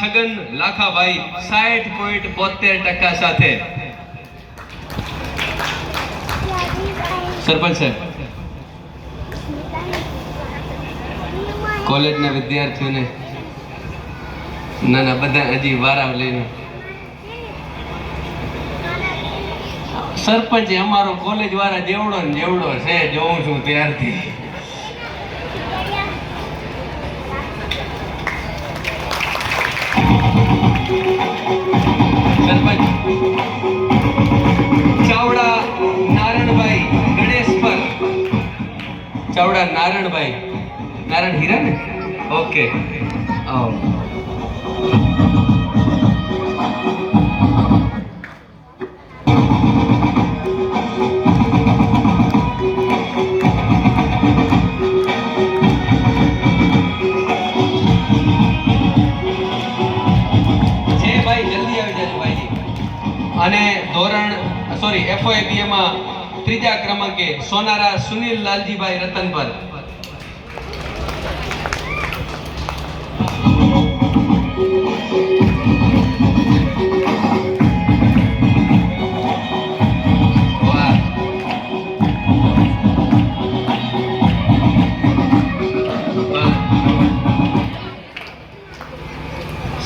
છગન લાખાભાઈ સાઠ પોઈન્ટ બોતેર ટકા સાથે. સરપંચ સાહેબ. કોલેજના વિદ્યાર્થીઓને ના ના બધા હજી વારા લઈને. સરપંચ અમારો કોલેજ વાળા જેવડો ને જેવડો છે, જોઉં છું ત્યારથી. ચાવડા નારણભાઈ ગણેશ પર. ચાવડા નારણભાઈ નારાયણ હીરા ને? ઓકે. એફઓએ માં ત્રીજા ક્રમાંકે સોનારા સુનિલ લાલજીભાઈ રતનભર.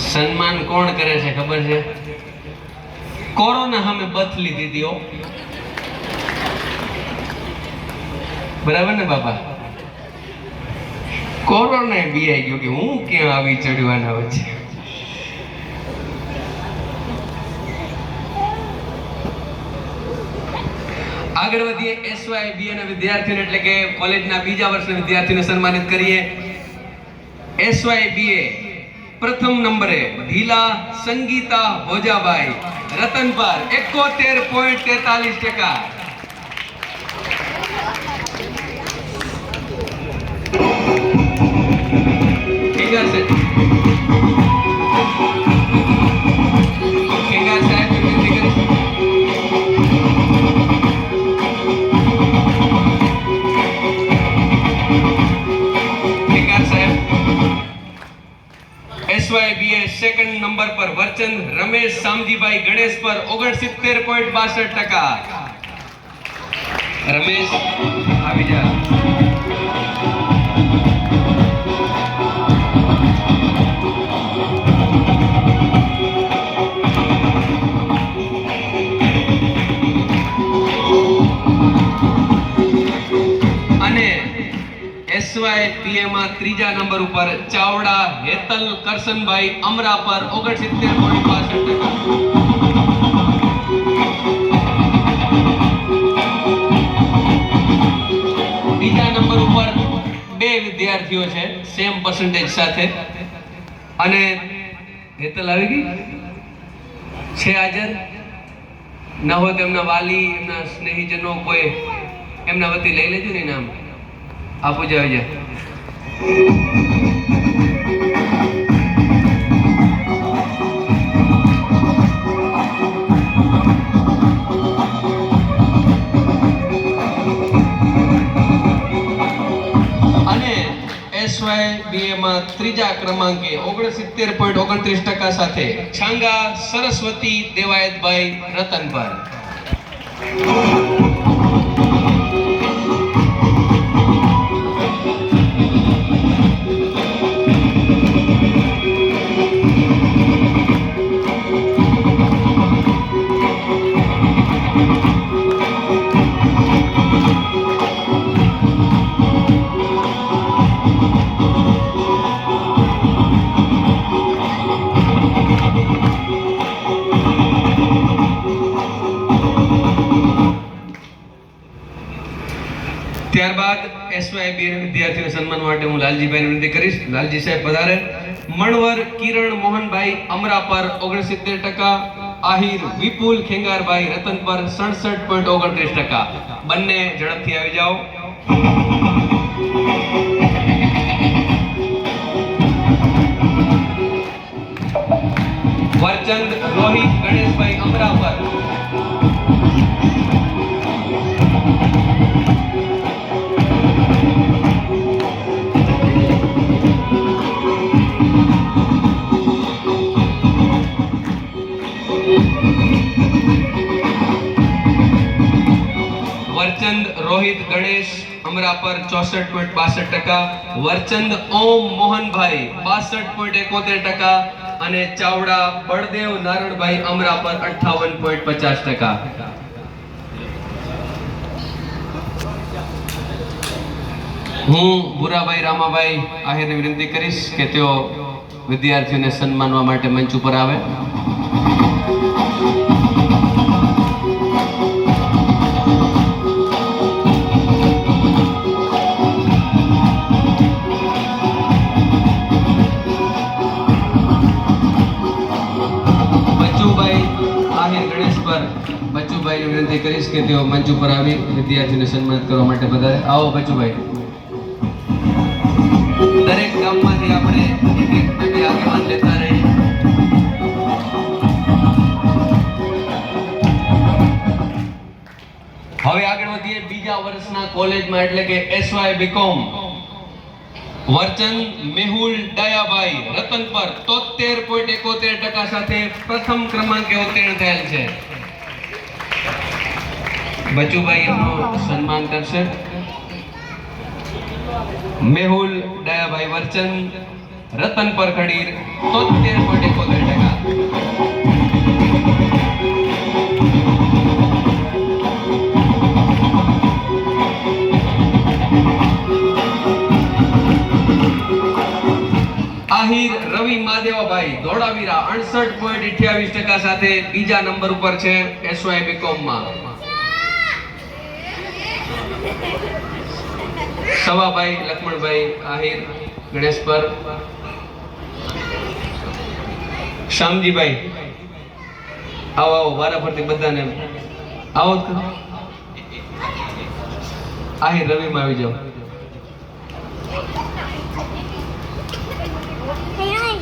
સન્માન કોણ કરે છે ખબર છે કોરોના સામે બથ લીધી હતી હો બરાબર ને બાપા? કોરોના બી ગયો કે હું ક્યાં આવી ચડવાના વચ્ચે? આગળ વધીએ એસવાય બી ના વિદ્યાર્થીઓને, એટલે કે કોલેજના બીજા વર્ષના વિદ્યાર્થીઓને સન્માનિત કરીએ. એસવાય બીએ પ્રથમ નંબરે ઢીલા સંગીતા ભોજાભાઈ રતનપાર એકોતેર પોઈન્ટ તેતાલીસ ટકા. ઓગણસિત્તેર પોઈન્ટ બાસઠ ટકા. રમેશ, આવી જા. ત્રીજા નંબર ઉપર ચાવડા હેતલ કરસનભાઈ અમરા પર ઓગણસિત્તેર પોઈન્ટ બાસઠ ટકા. વિદ્યાર્થીઓ છે સેમ પર્સન્ટેજ સાથે. અને હેતલ આવી ગઈ? છે હાજર. ન હોય તો એમના વાલી, એમના સ્નેહીજનો કોઈ એમના વતી લઈ લેજો ને નામ આપું જ આવી જાય. એસવાય બીએમાં ત્રીજા ક્રમાંકે ઓગણસિત્તેર પોઈન્ટ ઓગણત્રીસ ટકા સાથે છાંગા સરસ્વતી દેવાયતભાઈ રતનભાઈ. ત્યારબાદ એસવાયબી વિદ્યાર્થીઓને સન્માન માટે હું લાલજીભાઈ વિનંતી કરીશ. લાલજી સાહેબ પધારે મણવર કિરણ મોહનભાઈ અમરા પર ઓગણસિત્તેર ટકા, આહિર વિપુલ ખેંગારભાઈ રતન પર સડસઠ પોઈન્ટ ઓગણત્રીસ ટકા. બંને ઝડપથી આવી જાઓ. વરચંદ રોહિત ગણેશભાઈ અમરા વરચંદ, રોહિત, ગણેશ અમરાપર ચોસઠ પોઈન્ટ બાસઠ ટકા, વરચંદ, ઓમ, મોહનભાઈ, બાસઠ પોઈન્ટ એકોતેર ટકા અને ચાવડા, બળદેવ, નારણભાઈ અમરાપર અઠાવન પોઈન્ટ પચાસ ટકા. હું ભુરાભાઈ રામાભાઈ આહિરને વિનંતી કરીશ કે તેઓ વિદ્યાર્થીઓને સન્માનવા માટે મંચ ઉપર આવે. વિનંતી કરીશ કે તેઓ મંચ ઉપર આવી વિદ્યાર્થીઓને સન્માનિત કરવા માટે બધા આવો બચુભાઈ. દરેક ગામમાંથી આપણે હવે આગળ વધીએ બીજા વર્ષના કોલેજમાં, એટલે કે એસવાય બીકોમ વર્ચન મેહુલ ડાયાભાઈ રતન પર તોતેર પોઈન્ટ એકોતેર ટકા સાથે પ્રથમ ક્રમાંકે ઉત્તીર્ણ થયેલ છે. બચુભાઈ એમનું સન્માન કરશે. મેહુલ દયાભાઈ વર્ચન, રતન પર ખડીર તોતેર પોઈન્ટ એકોતેર ટકા. આહિર, રવિ માદેવાભાઈ ધોળાવીરા, અડસઠ પોઈન્ટ અઠ્યાવીસ ટકા સાથે બીજા નંબર ઉપર છે એસવાય બીકોમ સવાભાઈ, લક્ષ્મણભાઈ, આહિર ગણેશ પર શ્યામજીભાઈ. આવો આવો, વારાફરતી બધાને આવો. આહિર, રવિમાં આવી જાઓ. વેલજીભાઈ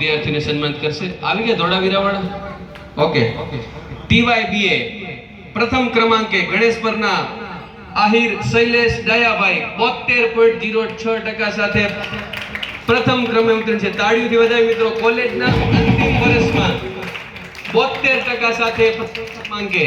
વિદ્યાર્થીને સન્માનિત કરશે. આવી ગયા ધોળાવીરા વાળા ઓકે. ટીવાય બીએ પ્રથમ ક્રમાંકે ગણેશ પરના આહિર શૈલેષ દયાભાઈ બોતેર પોઈન્ટ જીરો છ ટકા સાથે પ્રથમ ક્રમે ઉતરે છે. તાળીઓથી વધાવી મિત્રો કોલેજના અંતિમ વર્ષમાં બોતેર ટકા સાથે પ્રથમ ક્રમાંકે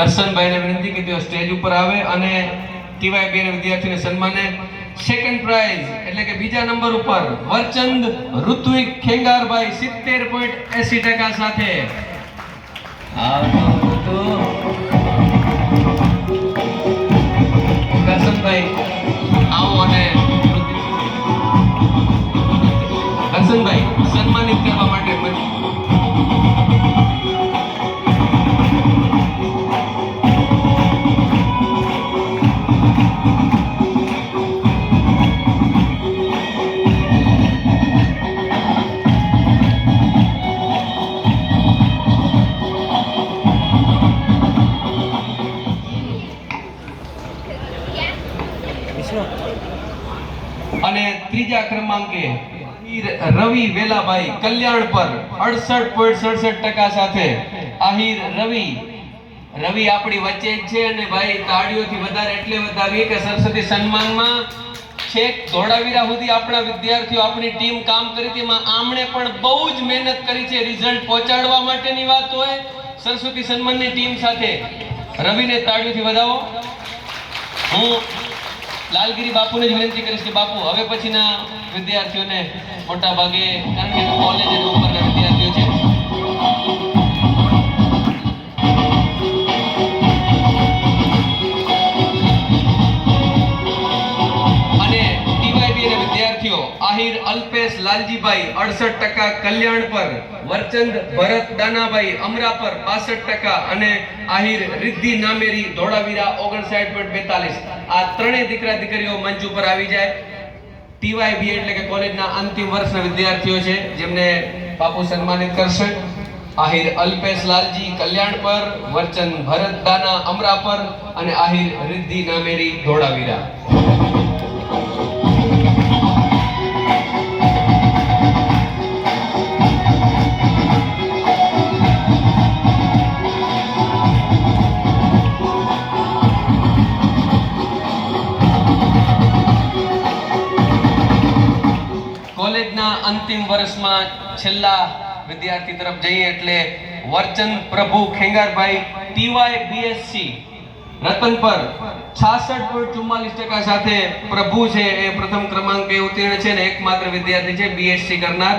કરશનભાઈને વિનંતી કે તેઓ સ્ટેજ ઉપર આવે અને ટીવાય બે વિદ્યાર્થીને સન્માને. સેકન્ડ પ્રાઇઝ એટલે કે બીજા નંબર ઉપર વરચંદ ઋત્વિક ખેંગારભાઈ સિત્તેર પોઈન્ટ એસી ટકા સાથે. કરશનભાઈ, આવો અને કરશનભાઈ, સન્માનિત કરવા માટે અને ત્રીજા ક્રમાંકે રવિ વેલાભાઈ કલ્યાણ પર અડસઠ પોઈન્ટ સડસઠ ટકા સાથે આહિર રવિ. રવિ આપણી વચ્ચે જ છે અને ભાઈ તાળીઓથી વધારે એટલે વધાવીએ કે સરસ્વતી સન્માનમાં છેક ધોળાવીરા સુધી આપણા વિદ્યાર્થીઓ આપણી ટીમ કામ કરી હતી. એમાં આમણે પણ બહુ જ મહેનત કરી છે રિઝલ્ટ પહોંચાડવા માટેની વાત હોય. સરસ્વતી સન્માનની ટીમ સાથે રવિને તાળીઓથી વધાવો. હું લાલગીરી બાપુને જ વિનંતી કરીશ કે બાપુ, હવે પછીના વિદ્યાર્થીઓને મોટા ભાગે કારણ કે કોલેજ અને ઉપરના વિદ્યાર્થીઓ છે. અને ટીવાયબી વિદ્યાર્થીઓ, આહિર અલ્પેશ લાલજીભાઈ અડસઠ ટકા કલ્યાણ પર, વરચંદ ભરત દાનાભાઈ અમરા પર બાસઠ ટકા અને આહિર રિદ્ધિ નામેરી ધોળાવીરા ઓગણસાઠ પોઈન્ટ બેતાલીસ. આ ત્રણેય દીકરા દીકરીઓ મંચ ઉપર આવી જાય. ટીવાય બી એટલે કે કોલેજના અંતિમ વર્ષના વિદ્યાર્થીઓ છે, જેમને બાપુ સન્માનિત કરશે. આહિર અલ્પેશ લાલજી કલ્યાણ પર, વરચંદ ભરત દાના અમરા પર અને આહિર રિદ્ધિ નામેરી ધોળાવીરા. કોલેજના અંતિમ વર્ષમાં છેલ્લા વિદ્યાર્થી તરફ જઈએ એટલે વર્ચન પ્રભુ ખેંગારભાઈ ટીવાય બીએસસી, રતન પર છાસઠ પોઈન્ટ ચુમ્માલીસ ટકા સાથે પ્રભુ છે એ પ્રથમ ક્રમાંકે ઉત્તીર્ણ છે ને એકમાત્ર વિદ્યાર્થી છે બીએસસી કરનાર.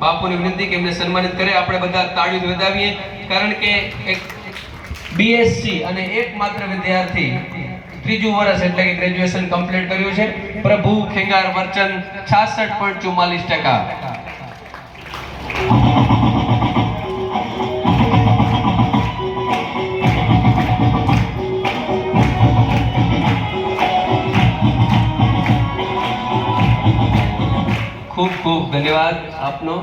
બાપુની વિનંતી કે એમને સન્માનિત કરે. આપણે બધા તાળી વધાવીએ કારણ કે એક બીએસસી અને એકમાત્ર વિદ્યાર્થી ત્રીજું વર્ષ એટલે કે ગ્રેજ્યુએશન કમ્પ્લીટ કર્યું છે. પ્રભુ ખેંગાર વર્ચન છાસઠ પોઈન્ટ ચુમ્માલીસ ટકા. ખૂબ ખૂબ ધન્યવાદ આપનો.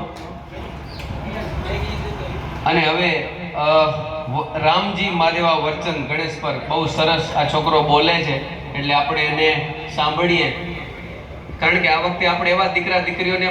અને હવે રામજી માદેવા વર્ચન ગણેશ પર બહુ સરસ આ છોકરો બોલે છે, એટલે આપણે એને સાંભળીએ. કારણ કે આ વખતે આપણે એવા દીકરા દીકરીઓને